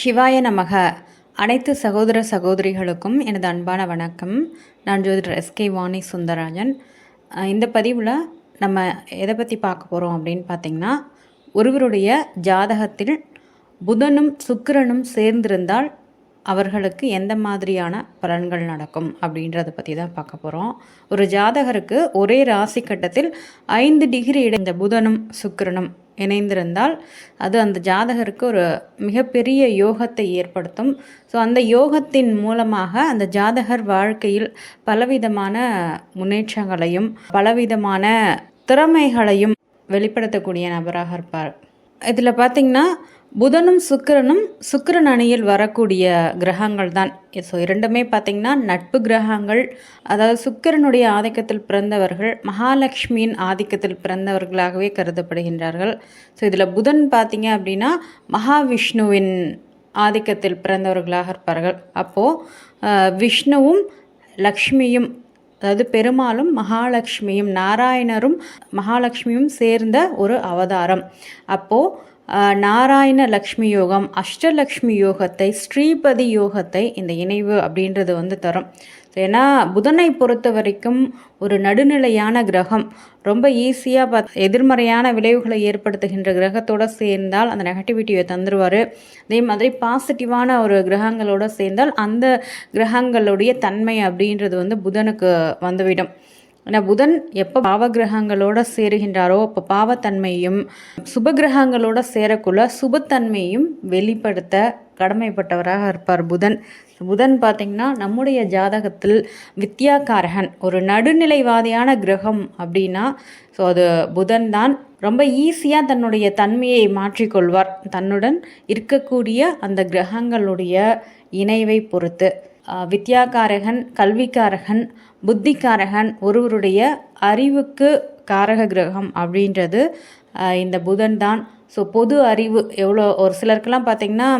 சிவாய நமக. அனைத்து சகோதர சகோதரிகளுக்கும் எனது அன்பான வணக்கம். நான் ஜோதிடர் எஸ்கே வாணி சுந்தரராஜன். இந்த பதிவில் நம்ம எதை பற்றி பார்க்க போகிறோம் அப்படின்னு பார்த்திங்கன்னா ஒருவருடைய ஜாதகத்தில் புதனும் சுக்கிரனும் சேர்ந்திருந்தால் அவர்களுக்கு எந்த மாதிரியான பலன்கள் நடக்கும் அப்படின்றத பற்றி தான் பார்க்க போகிறோம் ஒரு ஜாதகருக்கு ஒரே ராசி கட்டத்தில் ஐந்து டிகிரி இட இந்த புதனும் சுக்கிரனும் இணைந்திருந்தால் அது அந்த ஜாதகருக்கு ஒரு மிகப்பெரிய யோகத்தை ஏற்படுத்தும். ஸோ அந்த யோகத்தின் மூலமாக அந்த ஜாதகர் வாழ்க்கையில் பலவிதமான முன்னேற்றங்களையும் பலவிதமான திறமைகளையும் வெளிப்படுத்தக்கூடிய நபராக இருப்பார். இதில் பார்த்திங்கன்னா புதனும் சுக்கிரனும் சுக்கிரன் அணியில் வரக்கூடிய கிரகங்கள் தான் ஸோ இரண்டுமே பார்த்திங்கன்னா நட்பு கிரகங்கள். அதாவது சுக்கிரனுடைய ஆதிக்கத்தில் பிறந்தவர்கள் மகாலட்சுமியின் ஆதிக்கத்தில் பிறந்தவர்களாகவே கருதப்படுகின்றார்கள். ஸோ இதில் புதன் பார்த்திங்க அப்படின்னா மகாவிஷ்ணுவின் ஆதிக்கத்தில் பிறந்தவர்களாக இருப்பார்கள். அப்போது விஷ்ணுவும் லக்ஷ்மியும் அதாவது பெருமாளும் மகாலட்சுமியும் நாராயணரும் மகாலட்சுமியும் சேர்ந்த ஒரு அவதாரம். அப்போது நாராயண லக்ஷ்மி யோகம் அஷ்டலக்ஷ்மி யோகத்தை ஸ்ரீபதி யோகத்தை இந்த இணைவு அப்படின்றது வந்து தரும். ஏன்னா புதனை பொறுத்த வரைக்கும் ஒரு நடுநிலையான கிரகம். ரொம்ப ஈஸியாக பத் எதிர்மறையான விளைவுகளை ஏற்படுத்துகின்ற கிரகத்தோடு சேர்ந்தால் அந்த நெகட்டிவிட்டியை தந்துடுவார் அதே மாதிரி பாசிட்டிவான ஒரு கிரகங்களோடு சேர்ந்தால் அந்த கிரகங்களுடைய தன்மை அப்படின்றது வந்து புதனுக்கு வந்துவிடும். ஏன்னா புதன் எப்போ பாவகிரகங்களோட சேருகின்றாரோ அப்போ பாவத்தன்மையும் சுபகிரகங்களோட சேரக்குள்ள சுபத்தன்மையும் வெளிப்படுத்த கடமைப்பட்டவராக இருப்பார் புதன். புதன் பார்த்திங்கன்னா நம்முடைய ஜாதகத்தில் வித்யாகாரகன் ஒரு நடுநிலைவாதியான கிரகம் அப்படின்னா ஸோ அது புதன் தான் ரொம்ப ஈஸியாக தன்னுடைய தன்மையை மாற்றிக்கொள்வார். தன்னுடன் இருக்கக்கூடிய அந்த கிரகங்களுடைய இணைவை பொறுத்து. வித்யாகாரகன் கல்விக்காரகன் புத்திக்காரகன் ஒருவருடைய அறிவுக்கு காரக கிரகம் அப்படின்றது இந்த புதன் தான். ஸோ பொது அறிவு எவ்வளோ ஒரு சிலருக்கெல்லாம் பார்த்திங்கன்னா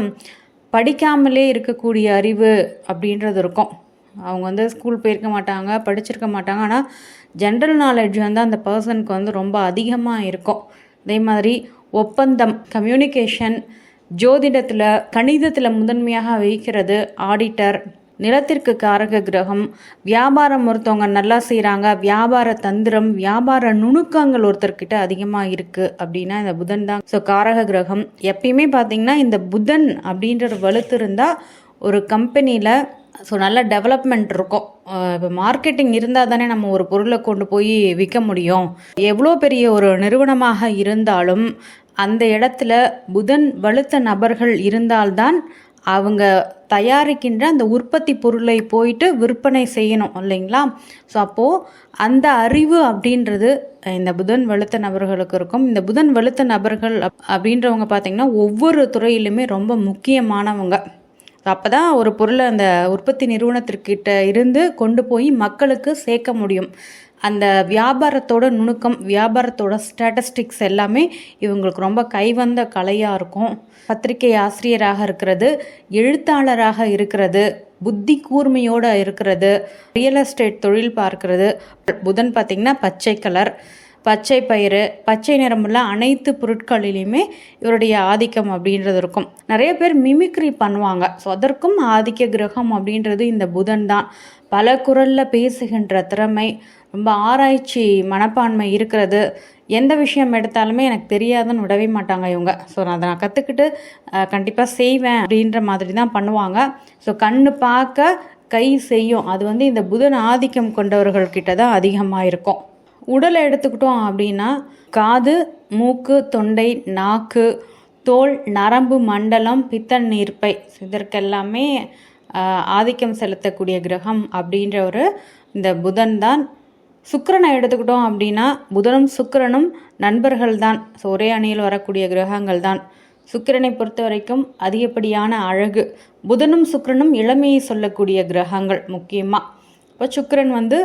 படிக்காமலே இருக்கக்கூடிய அறிவு அப்படின்றது இருக்கும். அவங்க வந்து ஸ்கூல் போயிருக்க மாட்டாங்க படிச்சிருக்க மாட்டாங்க. ஆனால் ஜென்ரல் நாலேஜ் வந்து அந்த பர்சனுக்கு வந்து ரொம்ப அதிகமாக இருக்கும். அதே மாதிரி ஒப்பந்தம் கம்யூனிகேஷன் ஜோதிடத்தில் கணிதத்தில் முதன்மையாக வைக்கிறது ஆடிட்டர் நிலத்திற்கு காரக கிரகம். வியாபாரம் ஒருத்தவங்க நல்லா செய்கிறாங்க வியாபார தந்திரம் வியாபார நுணுக்கங்கள் ஒருத்தர்கிட்ட அதிகமாக இருக்குது அப்படின்னா இந்த புதன் தான். ஸோ காரக கிரகம். எப்பயுமே பார்த்தீங்கன்னா இந்த புதன் அப்படின்ற வலுத்து இருந்தால் ஒரு கம்பெனியில் ஸோ நல்ல டெவலப்மெண்ட் இருக்கும். இப்போ மார்க்கெட்டிங் இருந்தால் தானே நம்ம ஒரு பொருளை கொண்டு போய் விற்க முடியும். எவ்வளோ பெரிய ஒரு நிறுவனமாக இருந்தாலும் அந்த இடத்துல புதன் வலுத்த நபர்கள் இருந்தால்தான் அவங்க தயாரிக்கின்ற அந்த உற்பத்தி பொருளை போயிட்டு விற்பனை செய்யணும் இல்லைங்களா? ஸோ அப்போது அந்த அறிவு அப்படின்றது இந்த புதன் வெளுத்த நபர்களுக்கு இருக்கும். இந்த புதன் வெளுத்த நபர்கள் அப்படின்றவங்க பார்த்திங்கன்னா ஒவ்வொரு துறையிலுமே ரொம்ப முக்கியமானவங்க. அப்போ தான் ஒரு பொருளை அந்த உற்பத்தி நிறுவனத்திற்கிட்ட இருந்து கொண்டு போய் மக்களுக்கு சேர்க்க முடியும். அந்த வியாபாரத்தோட நுணுக்கம் வியாபாரத்தோட ஸ்டாட்டஸ்டிக்ஸ் எல்லாமே இவங்களுக்கு ரொம்ப கைவந்த கலையாக இருக்கும். பத்திரிகை ஆசிரியராக இருக்கிறது எழுத்தாளராக இருக்கிறது புத்தி கூர்மையோடு இருக்கிறது ரியல் எஸ்டேட் தொழில் பார்க்கிறது. புதன் பார்த்திங்கன்னா பச்சை கலர் பச்சை பயிறு பச்சை நிறமுள்ள அனைத்து பொருட்களிலையுமே இவருடைய ஆதிக்கம் அப்படின்றது இருக்கும். நிறைய பேர் மிமிக்ரி பண்ணுவாங்க. ஸோ அதற்கும் ஆதிக்க கிரகம் அப்படின்றது இந்த புதன் தான். பல குரலில் பேசுகின்ற திறமை ரொம்ப ஆராய்ச்சி மனப்பான்மை இருக்கிறது. எந்த விஷயம் எடுத்தாலுமே எனக்கு தெரியாதுன்னு விடவே மாட்டாங்க இவங்க. ஸோ நான் அதை நான் கற்றுக்கிட்டு கண்டிப்பாக செய்வேன் அப்படின்ற மாதிரி தான் பண்ணுவாங்க. ஸோ கண்ணு பார்க்க கை செய்யும். அது வந்து இந்த புதன் ஆதிக்கம் கொண்டவர்கள்கிட்ட தான் அதிகமாக இருக்கும். உடலை எடுத்துக்கிட்டோம் அப்படின்னா காது மூக்கு தொண்டை நாக்கு தோல் நரம்பு மண்டலம் பித்தன் நீர்ப்பை. இதற்கெல்லாமே ஆதிக்கம் செலுத்தக்கூடிய கிரகம் அப்படின்ற ஒரு இந்த புதன் தான். சுக்கரனை எடுத்துக்கிட்டோம் அப்படின்னா புதனும் சுக்கரனும் நண்பர்கள் தான் ஸோ ஒரே அணியில் வரக்கூடிய கிரகங்கள் தான் சுக்கிரனை பொறுத்த வரைக்கும் அதிகப்படியான அழகு. புதனும் சுக்கிரனும் இளமையை சொல்லக்கூடிய கிரகங்கள் முக்கியமாக இப்போ சுக்கிரன் வந்து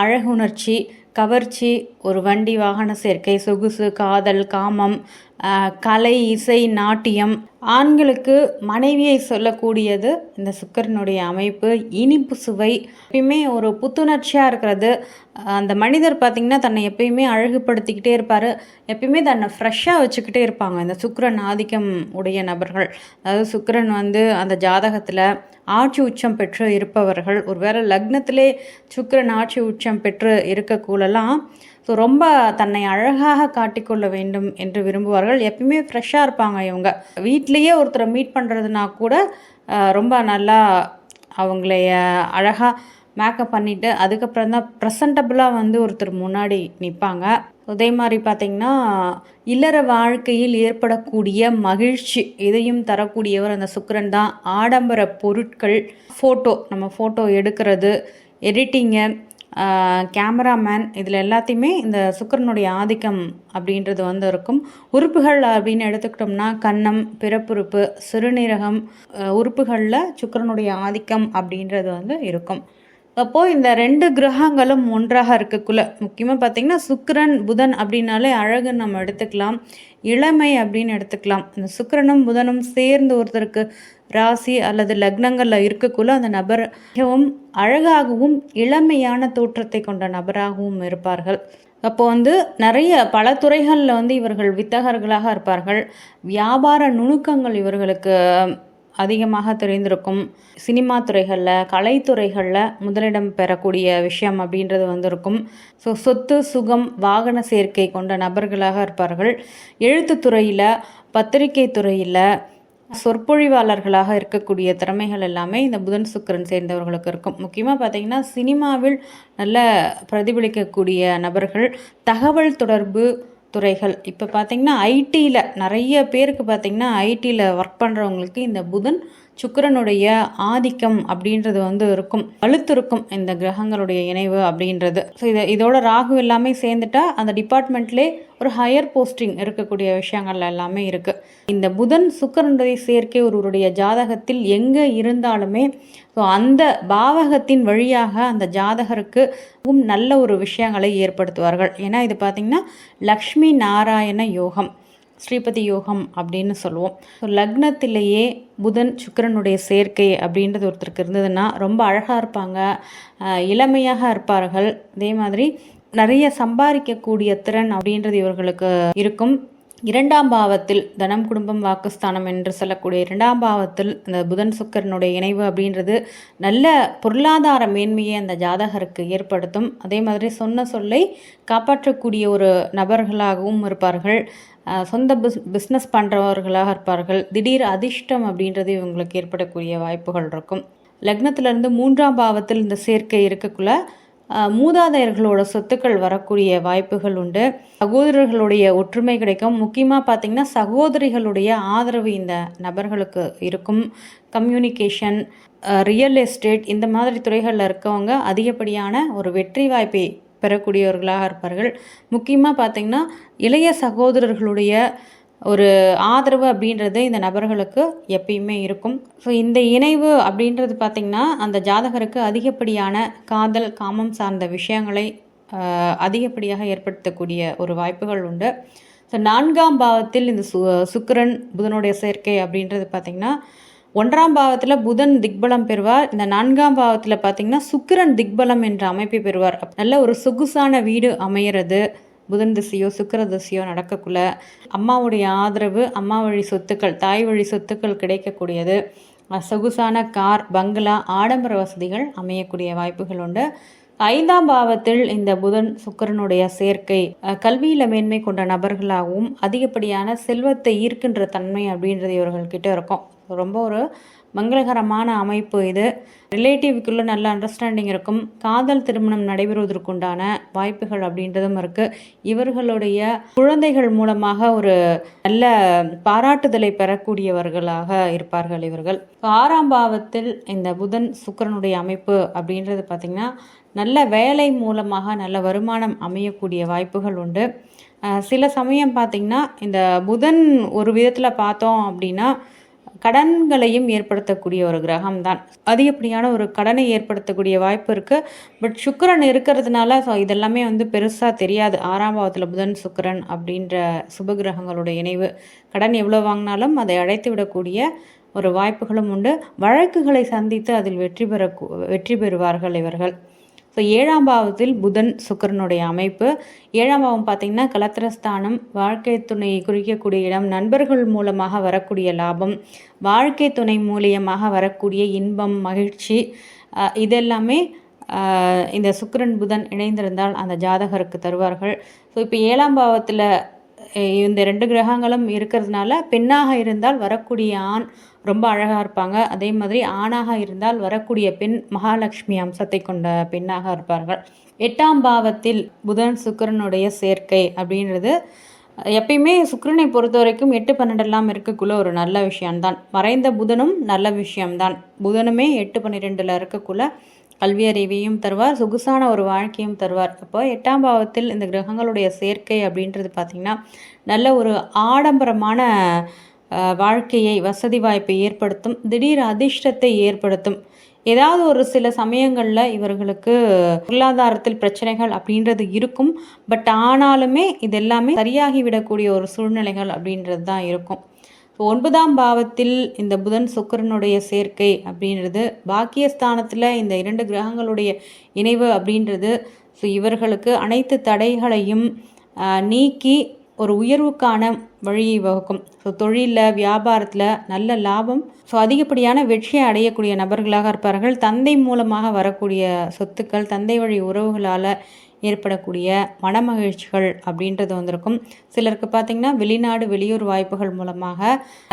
அழகுணர்ச்சி கவர்ச்சி ஒரு வண்டி வாகன சேர்க்கை சொகுசு காதல் காமம் கலை இசை நாட்டியம். ஆண்களுக்கு மனைவியை சொல்லக்கூடியது இந்த சுக்கரனுடைய அமைப்பு. இனிப்பு சுவை. எப்பயுமே ஒரு புத்துணர்ச்சியாக இருக்கிறது. அந்த மனிதர் பார்த்திங்கன்னா தன்னை எப்பயுமே அழகுபடுத்திக்கிட்டே இருப்பார். எப்பயுமே தன்னை ஃப்ரெஷ்ஷாக வச்சுக்கிட்டே இருப்பாங்க இந்த சுக்கிரன் ஆதிக்கம் உடைய நபர்கள். அதாவது சுக்கிரன் வந்து அந்த ஜாதகத்தில் ஆட்சி உச்சம் பெற்று இருப்பவர்கள். ஒருவேளை லக்னத்திலே சுக்கிரன் ஆட்சி உச்சம் பெற்று இருக்கக்கூடலாம் ஸோ ரொம்ப தன்னை அழகாக காட்டிக்கொள்ள வேண்டும் என்று விரும்புவார்கள். எப்பயுமே ஃப்ரெஷ்ஷாக இருப்பாங்க இவங்க. வீட்லேயே ஒருத்தரை மீட் பண்ணுறதுனா கூட ரொம்ப நல்லா அவங்களைய அழகாக மேக்கப் பண்ணிவிட்டு அதுக்கப்புறம் தான் ப்ரெசன்டபுளாக வந்து ஒருத்தர் முன்னாடி நிற்பாங்க அதே மாதிரி பார்த்திங்கன்னா இல்லற வாழ்க்கையில் ஏற்படக்கூடிய மகிழ்ச்சி இதையும் தரக்கூடியவர் அந்த சுக்கரன் தான். ஆடம்பர பொருட்கள் ஃபோட்டோ நம்ம ஃபோட்டோ எடுக்கிறது எடிட்டிங்கு கேமராமேன் இதில் எல்லாத்தையுமே இந்த சுக்கிரனுடைய ஆதிக்கம் அப்படின்றது வந்து இருக்கும். உறுப்புகள் அப்படின்னு எடுத்துக்கிட்டோம்னா கன்னம் பிறப்புறுப்பு சிறுநீரகம் உறுப்புகளில் சுக்கிரனுடைய ஆதிக்கம் அப்படின்றது வந்து இருக்கும். அப்போது இந்த ரெண்டு கிரகங்களும் ஒன்றாக இருக்கக்குள்ள முக்கியமாக பார்த்தீங்கன்னா சுக்கிரன் புதன் அப்படின்னாலே அழகு நம்ம எடுத்துக்கலாம் இளமை அப்படின்னு எடுத்துக்கலாம். இந்த சுக்கரனும் புதனும் சேர்ந்து ஒருத்தருக்கு ராசி அல்லது லக்னங்களில் இருக்கக்குள்ள அந்த நபர் மிகவும் அழகாகவும் இளமையான தோற்றத்தை கொண்ட நபராகவும் இருப்பார்கள். அப்போ வந்து நிறைய பல துறைகளில் வந்து இவர்கள் வித்தகர்களாக இருப்பார்கள். வியாபார நுணுக்கங்கள் இவர்களுக்கு அதிகமாக தெரிந்திருக்கும் சினிமா துறைகளில் கலைத்துறைகளில் முதலிடம் பெறக்கூடிய விஷயம் அப்படின்றது வந்திருக்கும். ஸோ சொத்து சுகம் வாகன சேர்க்கை கொண்ட நபர்களாக இருப்பார்கள். எழுத்துத்துறையில் பத்திரிகை துறையில் சொற்பொழிவாளர்களாக இருக்கக்கூடிய திறமைகள் எல்லாமே இந்த புதன் சுக்கிரன் சேர்ந்தவர்களுக்கு இருக்கும். முக்கியமாக பார்த்தீங்கன்னா சினிமாவில் நல்ல பிரதிபலிக்கக்கூடிய நபர்கள் தகவல் தொடர்பு துறைகள். இப்போ பார்த்திங்கன்னா ஐடியில் நிறைய பேருக்கு பார்த்தீங்கன்னா ஐடியில் ஒர்க் பண்ணுறவங்களுக்கு இந்த புதன் சுக்கிரனுடைய ஆதிக்கம் அப்படின்றது வந்து இருக்கும். அழுத்திருக்கும் இந்த கிரகங்களுடைய இணைவு அப்படின்றது. ஸோ இதை இதோட ராகு எல்லாமே சேர்ந்துட்டா அந்த டிபார்ட்மெண்ட்லேயே ஒரு ஹையர் போஸ்டிங் இருக்கக்கூடிய விஷயங்கள் எல்லாமே இருக்குது இந்த புதன் சுக்கிரனுடைய சேர்க்கை ஒருவருடைய ஜாதகத்தில் எங்கே இருந்தாலுமே ஸோ அந்த பாவகத்தின் வழியாக அந்த ஜாதகருக்கு நல்ல ஒரு விஷயங்களை ஏற்படுத்துவார்கள். ஏன்னா இது பார்த்திங்கன்னா லக்ஷ்மி நாராயண யோகம். ஸ்ரீபதி யோகம் அப்படின்னு சொல்லுவோம். ஸோ லக்னத்திலேயே புதன் சுக்கிரனுடைய சேர்க்கை அப்படின்றது ஒருத்தருக்கு இருந்ததுன்னா ரொம்ப அழகாக இருப்பாங்க. இளமையாக இருப்பார்கள். அதே மாதிரி நிறைய சம்பாதிக்கக்கூடிய திறன் அப்படின்றது இவர்களுக்கு இருக்கும். இரண்டாம் பாவத்தில் தனம் குடும்பம் வாக்குஸ்தானம் என்று சொல்லக்கூடிய இரண்டாம் பாவத்தில் இந்த புதன் சுக்கரனுடைய இணைவு அப்படின்றது நல்ல பொருளாதார மேன்மையை அந்த ஜாதகருக்கு ஏற்படுத்தும். அதே மாதிரி சொன்ன சொல்லை காப்பாற்றக்கூடிய ஒரு நபர்களாகவும் இருப்பார்கள். சொந்த பிஸ் பிஸ்னஸ் பண்ணுறவர்களாக இருப்பார்கள். திடீர் அதிர்ஷ்டம் அப்படின்றது இவங்களுக்கு ஏற்படக்கூடிய வாய்ப்புகள் இருக்கும். லக்னத்திலிருந்து மூன்றாம் பாவத்தில் இந்த சேர்க்கை இருக்கக்குள்ள மூதாதையர்களோட சொத்துக்கள் வரக்கூடிய வாய்ப்புகள் உண்டு. சகோதரர்களுடைய ஒற்றுமை கிடைக்கும். முக்கியமாக பார்த்தீங்கன்னா சகோதரிகளுடைய ஆதரவு இந்த நபர்களுக்கு இருக்கும். கம்யூனிகேஷன் ரியல் எஸ்டேட் இந்த மாதிரி துறைகளில் இருக்கவங்க அதிகப்படியான ஒரு வெற்றி வாய்ப்பை பெறக்கூடியவர்களாக இருப்பார்கள். முக்கியமாக பார்த்திங்கன்னா இளைய சகோதரர்களுடைய ஒரு ஆதரவு அப்படின்றது இந்த நபர்களுக்கு எப்பயுமே இருக்கும். ஸோ இந்த இணைவு அப்படின்றது பார்த்திங்கன்னா அந்த ஜாதகருக்கு அதிகப்படியான காதல் காமம் சார்ந்த விஷயங்களை அதிகப்படியாக ஏற்படுத்தக்கூடிய ஒரு வாய்ப்புகள் உண்டு. ஸோ நான்காம் பாவத்தில் இந்த சு சுக்கிரன் புதனுடைய சேர்க்கை அப்படின்றது பார்த்திங்கன்னா ஒன்றாம் பாவத்தில் புதன் திக்பலம் பெறுவார். இந்த நான்காம் பாவத்தில் பார்த்தீங்கன்னா சுக்கிரன் திக்பலம் என்ற அமைப்பை பெறுவார். நல்ல ஒரு சொகுசான வீடு அமையிறது. புதன் திசையோ சுக்கிர திசையோ நடக்கக்குள்ள அம்மாவுடைய ஆதரவு அம்மா வழி சொத்துக்கள் தாய் வழி சொத்துக்கள் கிடைக்கக்கூடியது. சொகுசான கார் பங்களா ஆடம்பர வசதிகள் அமையக்கூடிய வாய்ப்புகள் உண்டு. ஐந்தாம் பாவத்தில் இந்த புதன் சுக்கிரனுடைய சேர்க்கை கல்வியில மேன்மை கொண்ட நபர்களாகவும் அதிகப்படியான செல்வத்தை ஈர்க்கின்ற தன்மை அப்படின்றது இவர்கள்கிட்ட இருக்கும். ரொம்ப ஒரு மங்களகரமான அமைப்பு இது. ரிலேட்டிவ்க்குள்ள நல்ல அண்டர்ஸ்டாண்டிங் இருக்கும். காதல் திருமணம் நடைபெறுவதற்குண்டான வாய்ப்புகள் அப்படின்றதும் இருக்கு. இவர்களுடைய குழந்தைகள் மூலமாக ஒரு நல்ல பாராட்டுதலை பெறக்கூடியவர்களாக இருப்பார்கள் இவர்கள். ஆறாம் பாவத்தில் இந்த புதன் சுக்கிரனுடைய அமைப்பு அப்படின்றது பார்த்திங்கன்னா நல்ல வேலை மூலமாக நல்ல வருமானம் அமையக்கூடிய வாய்ப்புகள் உண்டு. சில சமயம் பார்த்திங்கன்னா இந்த புதன் ஒரு விதத்தில் பார்த்தோம் அப்படின்னா கடன்களையும் ஏற்படுத்தக்கூடிய ஒரு கிரகம் தான் அதிகப்படியான ஒரு கடனை ஏற்படுத்தக்கூடிய வாய்ப்பு இருக்குது பட் சுக்கரன் இருக்கிறதுனால ஸோ இதெல்லாமே வந்து பெருசாக தெரியாது. ஆறாம் பாவத்தில் புதன் சுக்கரன் அப்படின்ற சுபகிரகங்களோட இணைவு. கடன் எவ்வளோ வாங்கினாலும் அதை அடைத்து விடக்கூடிய ஒரு வாய்ப்புகளும் உண்டு. வழக்குகளை சந்தித்து அதில் வெற்றி பெற வெற்றி பெறுவார்கள் இவர்கள். ஸோ ஏழாம் பாவத்தில் புதன் சுக்கரனுடைய அமைப்பு. ஏழாம் பாவம் பார்த்திங்கன்னா கலத்திரஸ்தானம் வாழ்க்கை துணையை குறிக்கக்கூடிய இடம் நண்பர்கள் மூலமாக வரக்கூடிய லாபம் வாழ்க்கை துணை மூலியமாக வரக்கூடிய இன்பம் மகிழ்ச்சி. இதெல்லாமே இந்த சுக்கரன் புதன் இணைந்திருந்தால் அந்த ஜாதகருக்கு தருவார்கள். ஸோ இப்போ ஏழாம் பாவத்தில் இந்த ரெண்டு கிரகங்களும் இருக்கிறதுனால பெண்ணாக இருந்தால் வரக்கூடிய ஆண் ரொம்ப அழகாக இருப்பாங்க. அதே மாதிரி ஆணாக இருந்தால் வரக்கூடிய பெண் மகாலட்சுமி அம்சத்தை கொண்ட பெண்ணாக இருப்பார்கள். எட்டாம் பாவத்தில் புதன் சுக்கிரனுடைய சேர்க்கை அப்படின்றது எப்பயுமே சுக்கிரனை பொறுத்த வரைக்கும் எட்டு பன்னெண்டெல்லாம் இருக்கக்குள்ள ஒரு நல்ல விஷயம்தான். மறைந்த புதனும் நல்ல விஷயம்தான். புதனுமே எட்டு பன்னிரெண்டில் இருக்கக்குள்ள கல்வி அறிவையும் தருவார் சொகுசான ஒரு வாழ்க்கையும் தருவார். அப்போ எட்டாம் பாவத்தில் இந்த கிரகங்களுடைய சேர்க்கை அப்படின்றது பார்த்திங்கன்னா நல்ல ஒரு ஆடம்பரமான வாழ்க்கையை வசதி வாய்ப்பை ஏற்படுத்தும் திடீர் அதிர்ஷ்டத்தை ஏற்படுத்தும். ஏதாவது ஒரு சில சமயங்களில் இவர்களுக்கு பொருளாதாரத்தில் பிரச்சனைகள் அப்படின்றது இருக்கும். பட் ஆனாலுமே இது எல்லாமே சரியாகி விடக்கூடிய ஒரு சூழ்நிலைகள் அப்படின்றது தான் இருக்கும். ஸோ ஒன்பதாம் பாவத்தில் இந்த புதன் சுக்கரனுடைய சேர்க்கை அப்படின்றது பாக்கியஸ்தானத்தில் இந்த இரண்டு கிரகங்களுடைய இணைவு அப்படின்றது. ஸோ இவர்களுக்கு அனைத்து தடைகளையும் நீக்கி ஒரு உயர்வுக்கான வழியை வகுக்கும். ஸோ தொழிலில் வியாபாரத்தில் நல்ல லாபம் ஸோ அதிகப்படியான வெற்றியை அடையக்கூடிய நபர்களாக இருப்பார்கள். தந்தை மூலமாக வரக்கூடிய சொத்துக்கள் தந்தை வழி உறவுகளால் ஏற்படக்கூடிய மனமகிழ்ச்சிகள் அப்படின்றது வந்திருக்கும். சிலருக்கு பார்த்திங்கன்னா வெளிநாடு வெளியூர் வாய்ப்புகள் மூலமாக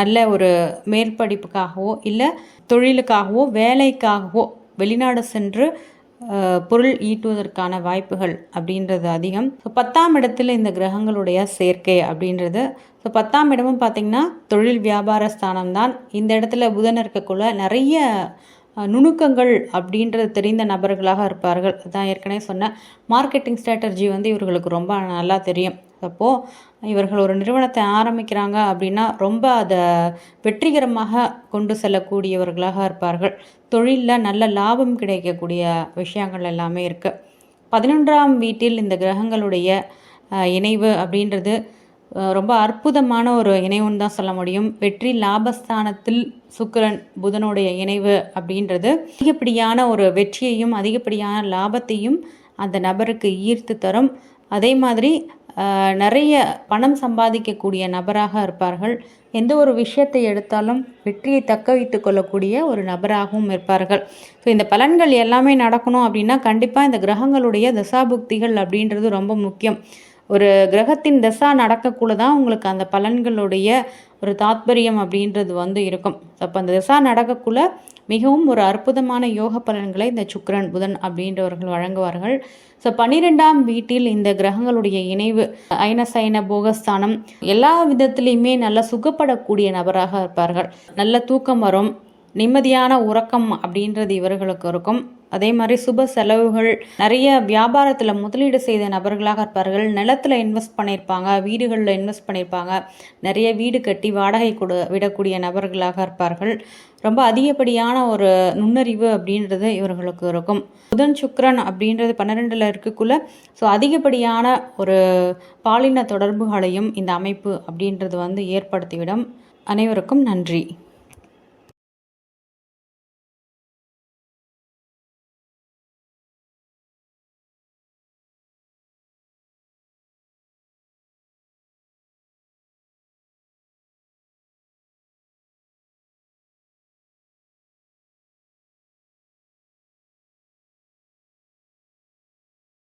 நல்ல ஒரு மேற்படிப்புக்காகவோ இல்லை தொழிலுக்காகவோ வேலைக்காகவோ வெளிநாடு சென்று பொருள் ஈட்டுவதற்கான வாய்ப்புகள் அப்படின்றது அதிகம். ஸோ பத்தாம் இடத்துல இந்த கிரகங்களுடைய சேர்க்கை அப்படின்றது. ஸோ பத்தாம் இடமும் பார்த்திங்கன்னா தொழில் வியாபார ஸ்தானம் தான். இந்த இடத்துல புதன் இருக்கக்குள்ள நிறைய நுணுக்கங்கள் அப்படின்றது தெரிந்த நபர்களாக இருப்பார்கள். அதான் ஏற்கனவே சொன்ன மார்க்கெட்டிங் ஸ்ட்ராட்டஜி வந்து இவர்களுக்கு ரொம்ப நல்லா தெரியும். அப்போது இவர்கள் ஒரு நிறுவனத்தை ஆரம்பிக்கிறாங்க அப்படின்னா ரொம்ப அதை வெற்றிகரமாக கொண்டு செல்லக்கூடியவர்களாக இருப்பார்கள். தொழிலில் நல்ல லாபம் கிடைக்கக்கூடிய விஷயங்கள் எல்லாமே இருக்குது பதினொன்றாம் வீட்டில் இந்த கிரகங்களுடைய இணைவு அப்படின்றது ரொம்ப அற்புதமான ஒரு இணைவுன்னு தான் சொல்ல முடியும். வெற்றி லாபஸ்தானத்தில் சுக்கரன் புதனுடைய இணைவு அப்படின்றது. அதிகப்படியான ஒரு வெற்றியையும் அதிகப்படியான லாபத்தையும் அந்த நபருக்கு ஈர்த்து தரும். அதே மாதிரி நிறைய பணம் சம்பாதிக்கக்கூடிய நபராக இருப்பார்கள். எந்த ஒரு விஷயத்தை எடுத்தாலும் வெற்றியை தக்க வைத்து கொள்ளக்கூடிய ஒரு நபராகவும் இருப்பார்கள். ஸோ இந்த பலன்கள் எல்லாமே நடக்கணும் அப்படின்னா கண்டிப்பாக இந்த கிரகங்களுடைய தசாபுக்திகள் அப்படின்றது ரொம்ப முக்கியம். ஒரு கிரகத்தின் திசா நடக்கக்குள்ள தான் உங்களுக்கு அந்த பலன்களுடைய ஒரு தாத்பரியம் அப்படின்றது வந்து இருக்கும். அப்போ அந்த திசா நடக்கக்குள்ள மிகவும் ஒரு அற்புதமான யோக பலன்களை இந்த சுக்கரன் புதன் அப்படின்றவர்கள் வழங்குவார்கள். ஸோ பன்னிரெண்டாம் வீட்டில் இந்த கிரகங்களுடைய இணைவு அயனசயன போகஸ்தானம் எல்லா விதத்திலையுமே நல்ல சுகப்படக்கூடிய நபராக இருப்பார்கள். நல்ல தூக்கம் வரும் நிம்மதியான உறக்கம் அப்படின்றது இவர்களுக்கு இருக்கும். அதே மாதிரி சுப செலவுகள் நிறைய வியாபாரத்தில் முதலீடு செய்த நபர்களாக இருப்பார்கள். நிலத்தில் இன்வெஸ்ட் பண்ணியிருப்பாங்க வீடுகளில் இன்வெஸ்ட் பண்ணியிருப்பாங்க நிறைய வீடு கட்டி வாடகை கொடு விடக்கூடிய நபர்களாக இருப்பார்கள். ரொம்ப அதிகப்படியான ஒரு நுண்ணறிவு அப்படின்றது இவர்களுக்கு இருக்கும். புதன் சுக்ரன் அப்படின்றது பன்னிரெண்டில் இருக்கக்குள்ள ஸோ அதிகப்படியான ஒரு பாலின தொடர்புகளையும் இந்த அமைப்பு அப்படின்றது வந்து ஏற்படுத்திவிடும். அனைவருக்கும் நன்றி.